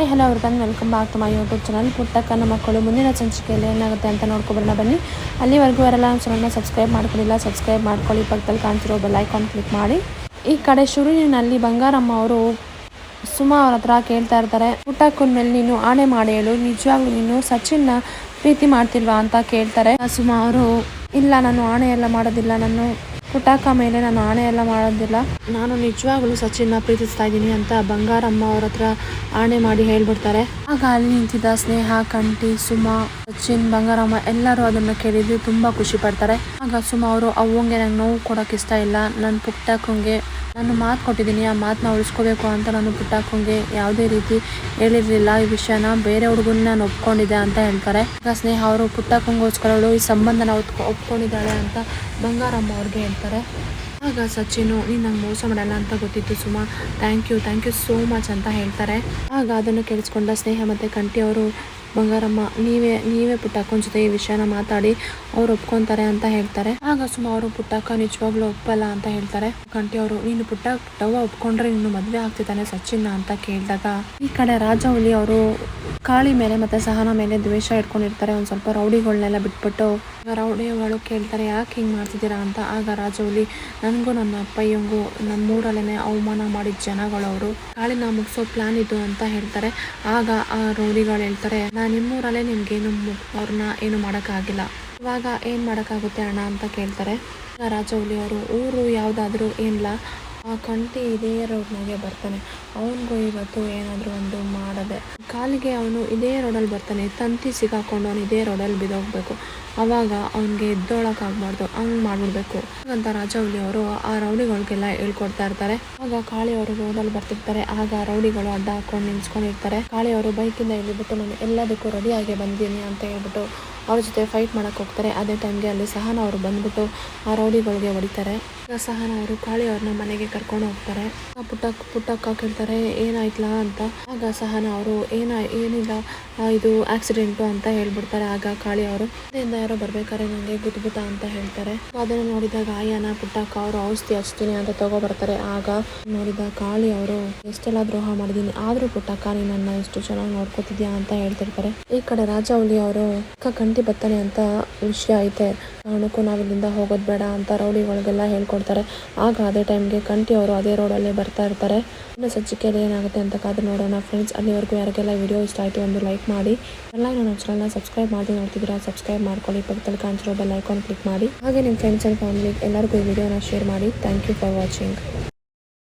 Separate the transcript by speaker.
Speaker 1: Hi hello ಅವ್ರಿಗನ್ welcome back to my YouTube channel ಪುಟ್ಟಕ್ಕನ ಮಕ್ಕಳು ಮುಂದಿನ ಸಂಚಿಕೆಯಲ್ಲಿ ಏನಾಗುತ್ತೆ ಅಂತ ನೋಡ್ಕೊಬರೋಣ ಬನ್ನಿ. ಅಲ್ಲಿವರೆಗೂ ಅವರೆಲ್ಲ ನಮ್ಮ ಚಾನಲ್ನ ಸಬ್ಸ್ಕ್ರೈಬ್ ಮಾಡ್ಕೊಂಡಿಲ್ಲ ಸಬ್ಸ್ಕ್ರೈಬ್ ಮಾಡ್ಕೊಳ್ಳಿ. ಪಕ್ಕದಲ್ಲಿ ಕಾಣ್ತಿರೋ ಬೆಲ್ ಐಕಾನ್ ಕ್ಲಿಕ್ ಮಾಡಿ. ಈ ಕಡೆ ಶುರುವಿನಲ್ಲಿ ಬಂಗಾರಮ್ಮ ಅವರು ಸುಮಾ ಅವ್ರ ಹತ್ರ ಕೇಳ್ತಾ ಇರ್ತಾರೆ. ಪುಟ್ಟಕ್ಕನ ಮೇಲೆ ನೀನು ಆಣೆ ಮಾಡಿ ಹೇಳು. ನಿಜವಾಗ್ಲೂ ನೀನು ಸಚಿನ್ನ ಪ್ರೀತಿ ಮಾಡ್ತಿಲ್ವಾ ಅಂತ ಕೇಳ್ತಾರೆ. ಸುಮಾ ಅವರು, ಇಲ್ಲ, ನಾನು ಆಣೆ ಎಲ್ಲ ಮಾಡೋದಿಲ್ಲ. ನಾನು ಪುಟ್ಟಕ್ಕ ಮೇಲೆ ನಾನು ಆಣೆ ಎಲ್ಲ ಮಾಡೋದಿಲ್ಲ. ನಾನು ನಿಜವಾಗ್ಲೂ ಸಚಿನ್ನ ಪ್ರೀತಿಸ್ತಾ ಇದ್ದೀನಿ ಅಂತ ಬಂಗಾರಮ್ಮ ಅವ್ರ ಹತ್ರ ಆಣೆ ಮಾಡಿ ಹೇಳ್ಬಿಡ್ತಾರೆ. ಆಗ ಅಲ್ಲಿ ನಿಂತಿದ್ದ ಸ್ನೇಹ ಕಂಠಿ ಸುಮಾ ಸಚಿನ್ ಬಂಗಾರಮ್ಮ ಎಲ್ಲರೂ ಅದನ್ನು ಕೇಳಿದ್ದು ತುಂಬಾ ಖುಷಿ ಪಡ್ತಾರೆ. ಆಗ ಸುಮಾ ಅವರು ಅವಂಗೆ ನಂಗೆ ನೋವು ಕೊಡೋಕೆ ಇಷ್ಟ ಇಲ್ಲ. ನನ್ನ ಪುಟ್ಟಕ್ಕಂಗೆ ನಾನು ಮಾತು ಕೊಟ್ಟಿದ್ದೀನಿ, ಆ ಮಾತನ್ನ ಉಳಿಸ್ಕೋಬೇಕು ಅಂತ ನಾನು ಪುಟ್ಟಕ್ಕಂಗೆ ಯಾವುದೇ ರೀತಿ ಹೇಳಿರಲಿಲ್ಲ. ಈ ವಿಷಯನ ಬೇರೆ ಹುಡುಗನ್ನ ನಾನು ಒಪ್ಕೊಂಡಿದ್ದೆ ಅಂತ ಹೇಳ್ತಾರೆ. ಸ್ನೇಹ ಅವರು ಪುಟ್ಟಕ್ಕಂಗೋಸ್ಕರ ಅವಳು ಈ ಸಂಬಂಧನ ಒಪ್ಕೊ ಒಪ್ಕೊಂಡಿದ್ದಾಳೆ ಅಂತ ಬಂಗಾರಮ್ಮ ಅವ್ರಿಗೆ ಹೇಳ್ತಾರೆ. ಆಗ ಸಚಿನು, ನೀನು ನಂಗೆ ಮೋಸ ಮಾಡಲ್ಲ ಅಂತ ಗೊತ್ತಿತ್ತು Suma. Thank you thank you so much ಅಂತ ಹೇಳ್ತಾರೆ. ಆಗ ಅದನ್ನು ಕೇಳಿಸ್ಕೊಂಡ ಸ್ನೇಹ ಮತ್ತು ಕಂಟಿ ಅವರು ಬಂಗಾರಮ್ಮ, ನೀವೇ ನೀವೇ ಪುಟ್ಟಕ್ಕನ ಜೊತೆ ಈ ವಿಷಯನ ಮಾತಾಡಿ, ಅವ್ರು ಒಪ್ಕೊಂತಾರೆ ಅಂತ ಹೇಳ್ತಾರೆ. ಆಗ ಸುಮ್ಮ ಅವರು ಪುಟ್ಟಕ್ಕ ನಿಜವಾಗ್ಲೂ ಒಪ್ಪಲ್ಲ ಅಂತ ಹೇಳ್ತಾರೆ. ಕಂಟಿ ಅವರು, ನೀನು ಪುಟ್ಟ ಪುಟ್ಟವ್ವ ಒಪ್ಕೊಂಡ್ರೆ ನೀನು ಮದುವೆ ಆಗ್ತಿದ್ದಾನೆ ಸಚಿನ್ನ ಅಂತ ಕೇಳಿದಾಗ, ಈ ಕಡೆ ರಾಜವಲ್ಲಿ ಅವರು ಕಾಳಿ ಮೇಲೆ ಮತ್ತೆ ಸಹನ ಮೇಲೆ ದ್ವೇಷ ಇಟ್ಕೊಂಡಿರ್ತಾರೆ. ಒಂದ್ ಸ್ವಲ್ಪ ರೌಡಿಗಳನ್ನೆಲ್ಲ ಬಿಟ್ಬಿಟ್ಟು ರೌಡಿಗಳು ಕೇಳ್ತಾರೆ, ಯಾಕೆ ಹಿಂಗ್ ಮಾಡ್ತಿದ್ದೀರಾ ಅಂತ. ಆಗ ರಾಜವಲ್ಲಿ ನನಗೂ ನನ್ನ ಅಪ್ಪಯ್ಯಂಗೂ ನಮ್ಮ ಊರಲ್ಲೇನೆ ಅವಮಾನ ಮಾಡಿದ ಜನಗಳವರು. ಕಾಳಿನ ಮುಗಿಸೋ ಪ್ಲಾನ್ ಇದು ಅಂತ ಹೇಳ್ತಾರೆ. ಆಗ ಆ ರೌಡಿಗಳು ಹೇಳ್ತಾರೆ ನಾನು ನಿಮ್ಮೂರಲ್ಲೇ ನಿಮ್ಗೇನು ಅವ್ರನ್ನ ಏನು ಮಾಡೋಕ್ಕಾಗಿಲ್ಲ. ಇವಾಗ ಏನು ಮಾಡೋಕ್ಕಾಗುತ್ತೆ ಅಣ್ಣ ಅಂತ ಕೇಳ್ತಾರೆ. ರಾಜೌಲಿ ಅವರು, ಊರು ಯಾವುದಾದ್ರೂ ಏನಿಲ್ಲ, ಆ ಕಂಟಿ ಇದೇ ರೋಡ್ನಾಗೆ ಬರ್ತಾನೆ. ಅವನಿಗೂ ಇವತ್ತು ಏನಾದರೂ ಒಂದು ಮಾಡದೆ ಕಾಲಿಗೆ ಅವನು ಇದೇ ರೋಡಲ್ಲಿ ಬರ್ತಾನೆ. ತಂತಿ ಸಿಗಾಕೊಂಡು ಅವನು ಇದೇ ರೋಡಲ್ಲಿ ಬಿದೋಗ್ಬೇಕು ಅವಾಗ ಅವನಿಗೆ ಎದ್ದೋಳಕ್ಕಾಗಬಾರ್ದು. ಹಂಗೆ ಮಾಡ್ಬಿಡ್ಬೇಕು. ಅಂತ ರಾಜವಲ್ಲಿ ಅವರು ಆ ರೌಡಿಗಳಿಗೆಲ್ಲ ಹೇಳ್ಕೊಡ್ತಾ ಇರ್ತಾರೆ. ಆಗ ಕಾಳಿ ಅವರು ರೋಡಲ್ಲಿ ಬರ್ತಿರ್ತಾರೆ. ಆಗ ರೌಡಿಗಳು ಅಡ್ಡ ಹಾಕೊಂಡು ನಿಲ್ಸ್ಕೊಂಡಿರ್ತಾರೆ ಕಾಳಿ ಅವರು ಬೈಕಿಂದ ಇಳಿಬಿಟ್ಟು ನಾನು ಎಲ್ಲದಕ್ಕೂ ರೆಡಿಯಾಗಿ ಬಂದಿದ್ದೀನಿ ಅಂತ ಹೇಳ್ಬಿಟ್ಟು ಅವ್ರ ಜೊತೆ ಫೈಟ್ ಮಾಡಕ್ಕೆ ಹೋಗ್ತಾರೆ. ಅದೇ ಟೈಮ್ಗೆ ಅಲ್ಲಿ ಸಹನ ಅವರು ಬಂದ್ಬಿಟ್ಟು ಆ ರೌಡಿಗಳಿಗೆ ಹೊಡಿತಾರೆ. ಸಹನ ಅವರು ಕಾಳಿ ಅವ್ರನ್ನ ಮನೆಗೆ ಕರ್ಕೊಂಡು ಹೋಗ್ತಾರೆ. ಪುಟ್ಟ ಪುಟ್ಟಕ್ಕ ಕೇಳ್ತಾರೆ, ಏನಾಯ್ತಲಾ ಅಂತ? ಆಗ ಸಹನ ಅವರು, ಏನ, ಏನಿಲ್ಲ ಇದು ಆಕ್ಸಿಡೆಂಟು ಅಂತ ಹೇಳ್ಬಿಡ್ತಾರೆ. ಆಗ ಕಾಳಿ ಅವರು ಇದರಿಂದ ಯಾರೋ ಬರ್ಬೇಕಾದ್ರೆ ನನಗೆ ಗುದ್ಬುತ ಅಂತ ಹೇಳ್ತಾರೆ. ಅದನ್ನು ನೋಡಿದಾಗ ಆಯನ ಪುಟ್ಟಕ್ಕ ಅವರು, ಔಷಧಿ ಹಚ್ತೀನಿ ಅಂತ ತಗೊಬರ್ತಾರೆ ಆಗ ನೋಡಿದ ಕಾಳಿ ಅವರು ಎಷ್ಟೆಲ್ಲ ದ್ರೋಹ ಮಾಡಿದೀನಿ ಆದ್ರೂ ಪುಟ್ಟಕ್ಕ ನೀನ್ ನನ್ನ ಎಷ್ಟು ಚೆನ್ನಾಗಿ ನೋಡ್ಕೋತಿದ್ಯಾ ಅಂತ ಹೇಳ್ತಿರ್ತಾರೆ. ಈ ಕಡೆ ರಾಜ ಅವರು, ಅಕ್ಕ ಕಂಟಿ ಬತ್ತಾನೆ ಅಂತ ವಿಷಯ ಐತೆ. ಕಾರಣಕ್ಕೂ ನಾವು ಇಲ್ಲಿಂದ ಹೋಗೋದು ಬೇಡ ಅಂತ ರೌಡಿಗಳಿಗೆಲ್ಲ ಹೇಳ್ಕೊಡ್ತಾರೆ. ಆಗ ಅದೇ ಟೈಮ್ಗೆ ಕಂಟಿ ಅವರು ಅದೇ ರೋಡಲ್ಲೇ ಬರ್ತಾ ಇರ್ತಾರೆ. ಇನ್ನು ಸಜ್ಜಿಕೆಯಲ್ಲಿ ಏನಾಗುತ್ತೆ ಅಂತ ಕಾದು ನೋಡೋಣ ಫ್ರೆಂಡ್ಸ್ ಅಲ್ಲಿವರೆಗೂ ಯಾರಿಗೆಲ್ಲ ವಿಡಿಯೋ ಇಷ್ಟ ಆಯಿತು ಒಂದು ಲೈಕ್ ಮಾಡಿ. ಎಲ್ಲ ನಾನು ಚಾನಲ್ನ ಸಬ್ಸ್ಕ್ರೈಬ್ ಮಾಡಿ ನೋಡ್ತಿದ್ದೀರಾ ಸಬ್ಸ್ಕ್ರೈಬ್ ಮಾಡ್ಕೊಳ್ಳಿ. ಪಕ್ಕದಲ್ಲಿ ಕಾಣಿಸಿರೋ ಬೆಲ್ ಐಕಾನ್ ಕ್ಲಿಕ್ ಮಾಡಿ. ಹಾಗೆ ನಿಮ್ಮ ಫ್ರೆಂಡ್ಸ್ ಆ್ಯಂಡ್ ಫ್ಯಾಮಿಲಿ ಎಲ್ಲರಿಗೂ ಈ ವಿಡಿಯೋನ ಶೇರ್ ಮಾಡಿ. Thank you for watching